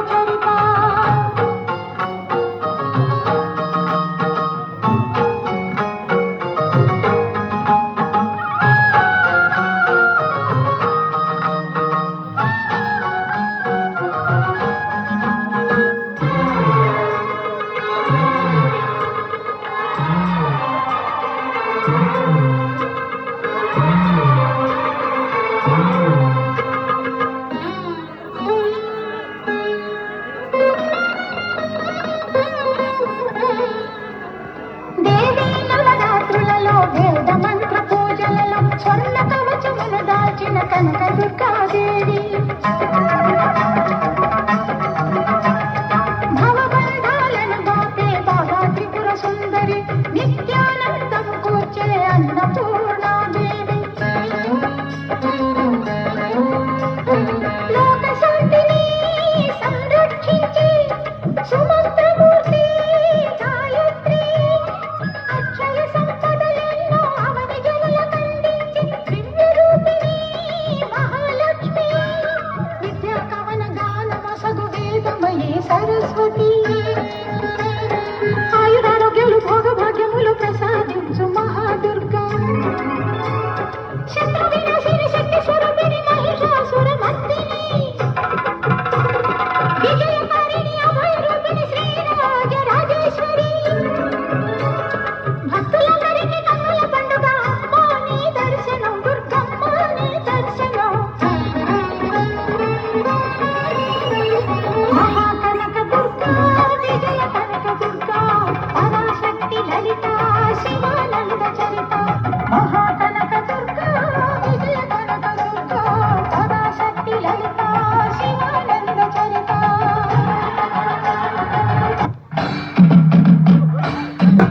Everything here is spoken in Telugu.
চিরচরিত స్వర్ణ కవచమును దాచిన కనక దుర్గాదేవి saraswati.